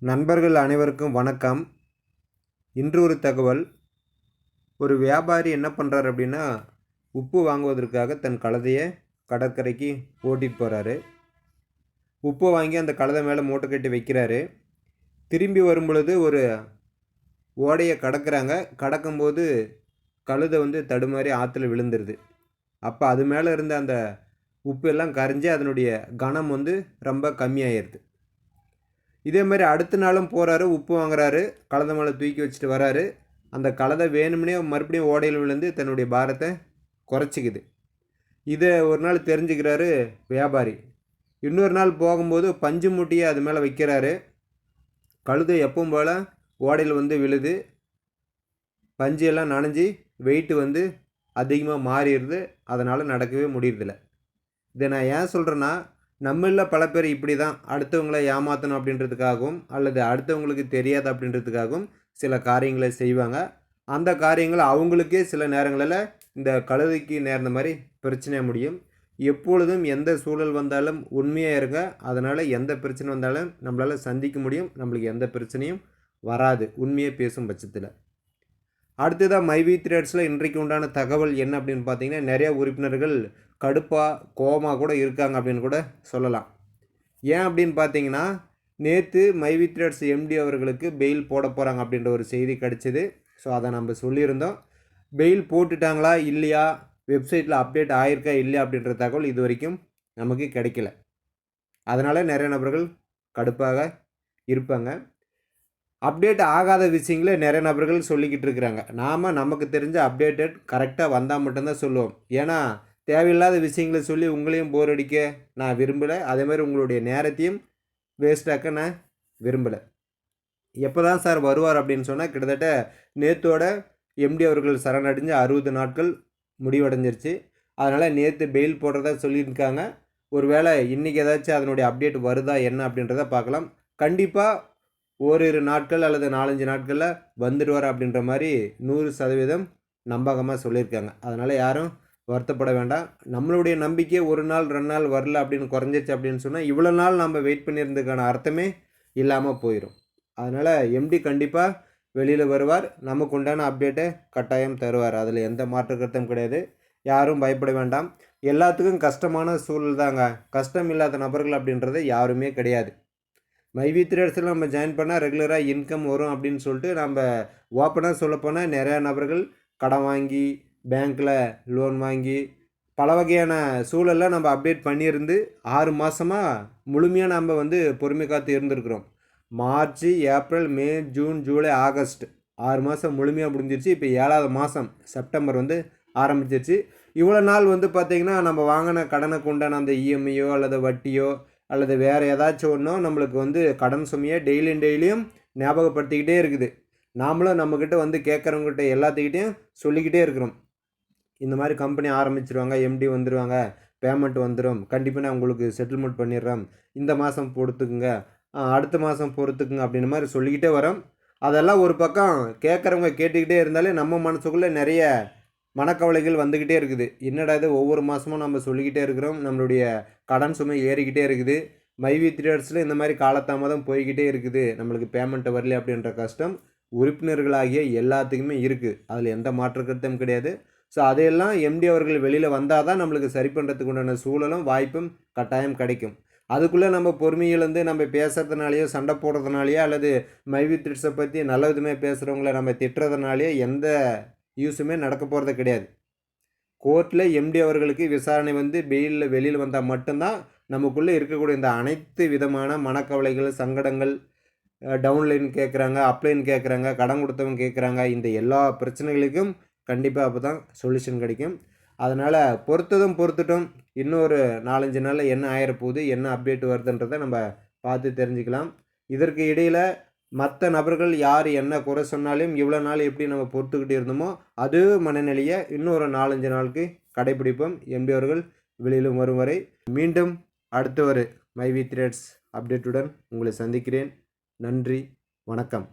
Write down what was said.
நண்பர்கள் அனைவருக்கும் வணக்கம். இன்று ஒரு தகவல். ஒரு வியாபாரி என்ன பண்ணுறாரு அப்படின்னா உப்பு வாங்குவதற்காக தன் கழுதையை கடற்கரைக்கு ஓட்டிகிட்டு போகிறாரு உப்பு வாங்கி அந்த கழுதை மேலே மூட்டை கட்டி வைக்கிறாரு. திரும்பி வரும் பொழுது ஒரு ஓடையை கடக்கிறாங்க. கடக்கும்போது கழுதை வந்து தடுமாறி ஆற்றுல விழுந்துருது. அப்போ அது மேலே இருந்த அந்த உப்பு எல்லாம் கரைஞ்சி அதனுடைய கனம் வந்து ரொம்ப கம்மியாயிருது. இதே மாதிரி அடுத்த நாளும் போகிறாரு உப்பு வாங்குறாரு கலந்த மேலே தூக்கி வச்சுட்டு வராரு. அந்த கலதை வேணும்னே மறுபடியும் ஓடையில் விழுந்து தன்னுடைய பாரத்தை குறைச்சிக்குது. இதை ஒரு நாள் தெரிஞ்சுக்கிறாரு வியாபாரி. இன்னொரு நாள் போகும்போது பஞ்சு மூட்டையை அது மேலே வைக்கிறாரு. கழுதை எப்பவும் போல் ஓடையில் வந்து விழுது. பஞ்சு எல்லாம் நனைஞ்சி வெயிட்டு வந்து அதிகமாக மாறிடுது. அதனால் நடக்கவே முடியறதில்ல. இதை நான் ஏன் சொல்கிறேன்னா நம்மளில் பல பேர் இப்படி தான் அடுத்தவங்களை ஏமாற்றணும் அப்படின்றதுக்காகவும் அல்லது அடுத்தவங்களுக்கு தெரியாது அப்படின்றதுக்காகவும் சில காரியங்களை செய்வாங்க. அந்த காரியங்கள் அவங்களுக்கே சில நேரங்களில் இந்த கழுதைக்கு நேர்ந்த மாதிரி பிரச்சனை முடியும். எப்பொழுதும் எந்த சூழல் வந்தாலும் உண்மையாக இருங்க. அதனால் எந்த பிரச்சனை வந்தாலும் நம்மளால் சந்திக்க முடியும். நம்மளுக்கு எந்த பிரச்சனையும் வராது. உண்மையை பேசும் பட்சத்தில். அடுத்ததாக மைவி த்ரேட்ஸில் இன்றைக்கு உண்டான தகவல் என்ன அப்படின்னு பார்த்தீங்கன்னா நிறைய உறுப்பினர்கள் கடுப்பாக கோமா கூட இருக்காங்க அப்படின்னு கூட சொல்லலாம். ஏன் அப்படின்னு பார்த்தீங்கன்னா நேற்று மைவி த்ரேட்ஸ் எம்டி அவர்களுக்கு பெயில் போட போகிறாங்க அப்படின்ற ஒரு செய்தி கிடச்சிது. ஸோ அதை நம்ம சொல்லியிருந்தோம். பெயில் போட்டுட்டாங்களா இல்லையா? வெப்சைட்டில் அப்டேட் ஆயிருக்கா இல்லையா அப்படின்ற தகவல் இது வரைக்கும் நமக்கு கிடைக்கல. அதனால் நிறைய நபர்கள் கடுப்பாக இருப்பாங்க. அப்டேட் ஆகாத விஷயங்களே நிறைய நபர்கள் சொல்லிக்கிட்டு இருக்கிறாங்க. நாம் நமக்கு தெரிஞ்ச அப்டேட்டட் கரெக்டாக வந்தால் மட்டும்தான் சொல்லுவோம். ஏன்னா தேவையில்லாத விஷயங்களை சொல்லி உங்களையும் போர் அடிக்க நான் விரும்பலை. அதே மாதிரி உங்களுடைய நேரத்தையும் வேஸ்டாக்க நான் விரும்பலை. எப்போ தான் சார் வருவார் அப்படின்னு சொன்னால் கிட்டத்தட்ட நேத்தோட எம்டி அவர்கள் சரணடைஞ்சு அறுபது நாட்கள் முடிவடைஞ்சிருச்சு. அதனால் நேற்று பெயில் போடுறதா சொல்லியிருக்காங்க. ஒருவேளை இன்றைக்கி ஏதாச்சும் அதனுடைய அப்டேட் வருதா என்ன அப்படின்றத பார்க்கலாம். கண்டிப்பாக ஓரிரு நாட்கள் அல்லது நாலஞ்சு நாட்களில் வந்துடுவார் அப்படின்ற மாதிரி நூறு சதவீதம் நம்பகமாக சொல்லியிருக்காங்க. அதனால் யாரும் வருத்தப்பட வேண்டாம். நம்மளுடைய நம்பிக்கை ஒரு நாள் ரெண்டு நாள் வரல அப்படின்னு குறைஞ்சிச்சு அப்படின்னு சொன்னால் இவ்வளோ நாள் நம்ம வெயிட் பண்ணியிருந்ததுக்கான அர்த்தமே இல்லாமல் போயிடும் அதனால் எம்டி கண்டிப்பாக வெளியில் வருவார். நமக்கு உண்டான அப்டேட்டை கட்டாயம் தருவார். அதில் எந்த மாற்று கருத்தும் கிடையாது. யாரும் பயப்பட வேண்டாம். எல்லாத்துக்கும் கஷ்டமான சூழல் தாங்க. கஷ்டம் இல்லாத நபர்கள் அப்படின்றது யாருமே கிடையாது. மைவி த்ரேட்ஸில் நம்ம ஜாயின் பண்ணால் ரெகுலராக இன்கம் வரும் அப்படின்னு சொல்லிட்டு நம்ம ஓப்பனாக சொல்லப்போனால் நிறையா நபர்கள் கடன் வாங்கி பேங்க்கில் லோன் வாங்கி பல வகையான சூழலில் நம்ம அப்டேட் பண்ணியிருந்து ஆறு மாதமாக முழுமையாக நம்ம வந்து பொறுமை காத்து இருந்திருக்கிறோம். March April May June July August ஆறு மாதம் முழுமையாக முடிஞ்சிருச்சு. இப்போ ஏழாவது மாதம் செப்டம்பர் வந்து ஆரம்பிச்சிருச்சு. இவ்வளோ நாள் வந்து பார்த்திங்கன்னா நம்ம வாங்கின கடனுக்கு உண்டான அந்த இஎம்ஐயோ அல்லது வட்டியோ அல்லது வேறு ஏதாச்சும் ஒன்றும் நம்மளுக்கு வந்து கடன் சுமையை டெய்லியும் டெய்லியும் ஞாபகப்படுத்திக்கிட்டே இருக்குது. நாமளும் நம்மக்கிட்ட வந்து கேட்குறவங்ககிட்ட எல்லாத்துக்கிட்டையும் சொல்லிக்கிட்டே இருக்கிறோம். இந்த மாதிரி கம்பெனி ஆரம்பிச்சிருவாங்க எம்டி வந்துடுவாங்க பேமெண்ட் வந்துடும் கண்டிப்பாக நான் உங்களுக்கு செட்டில்மெண்ட் பண்ணிடுறோம் இந்த மாதம் பொறுத்துக்குங்க அடுத்த மாதம் பொறுத்துக்குங்க அப்படின்ற மாதிரி சொல்லிக்கிட்டே வரோம். அதெல்லாம் ஒரு பக்கம் கேட்குறவங்க கேட்டுக்கிட்டே இருந்தாலே நம்ம மனசுக்குள்ளே நிறைய மனக்கவலைகள் வந்துக்கிட்டே இருக்குது. என்னடா இது? ஒவ்வொரு மாதமும் நம்ம சொல்லிக்கிட்டே இருக்கிறோம். நம்மளுடைய கடன் சுமை ஏறிக்கிட்டே இருக்குது. மைவி த்ரீடர்ஸில் இந்த மாதிரி காலத்தாமதம் போய்கிட்டே இருக்குது. நம்மளுக்கு பேமெண்ட்டை வரல அப்படின்ற கஷ்டம் உறுப்பினர்களாகிய எல்லாத்துக்குமே இருக்குது அதில் எந்த மாற்று கருத்தும் கிடையாது. ஸோ அதையெல்லாம் எம்டி அவர்கள் வெளியில் வந்தால் தான் நம்மளுக்கு சரி பண்ணுறதுக்கு உண்டான சூழலும் வாய்ப்பும் கட்டாயம் கிடைக்கும். அதுக்குள்ளே நம்ம பொறுமையிலேருந்து நம்ம பேசுகிறதுனாலையோ சண்டை போடுறதுனாலையோ அல்லது மைவி த்ரிட்ஸை பற்றி நல்ல விதமாக பேசுகிறவங்கள நம்ம திட்டுறதுனாலையோ எந்த யூஸுமே நடக்க போகிறது கிடையாது. கோர்ட்டில் எம்டி அவர்களுக்கு விசாரணை வந்து பெயிலில் வெளியில் வந்தால் மட்டும்தான் நமக்குள்ளே இருக்கக்கூடிய இந்த அனைத்து விதமான மனக்கவலைகள் சங்கடங்கள் டவுன்லைன் கேட்குறாங்க அப்ளைன் கேட்குறாங்க கடன் கொடுத்தவங்க கேட்குறாங்க இந்த எல்லா பிரச்சனைகளுக்கும் கண்டிப்பாக அப்போ தான் சொல்யூஷன் கிடைக்கும். அதனால் பொறுத்ததும் பொறுத்துட்டும் இன்னொரு நாலஞ்சு நாளில் என்ன ஆயிரப்போகுது என்ன அப்டேட் வருதுன்றதை நம்ம பார்த்து தெரிஞ்சுக்கலாம். இதற்கு இடையில் மற்ற நபர்கள் யார் என்ன குறை சொன்னாலும் இவ்வளோ நாள் எப்படி நம்ம பொறுத்துக்கிட்டு இருந்தோமோ அது மனநிலையை இன்னொரு நாலஞ்சு நாளுக்கு கடைபிடிப்போம். எம்பி அவர்கள் வெளியிலும் வரும் வரை மீண்டும் அடுத்த ஒரு மை வி த்ரேட்ஸ் அப்டேட்டுடன் உங்களை சந்திக்கிறேன். நன்றி வணக்கம்.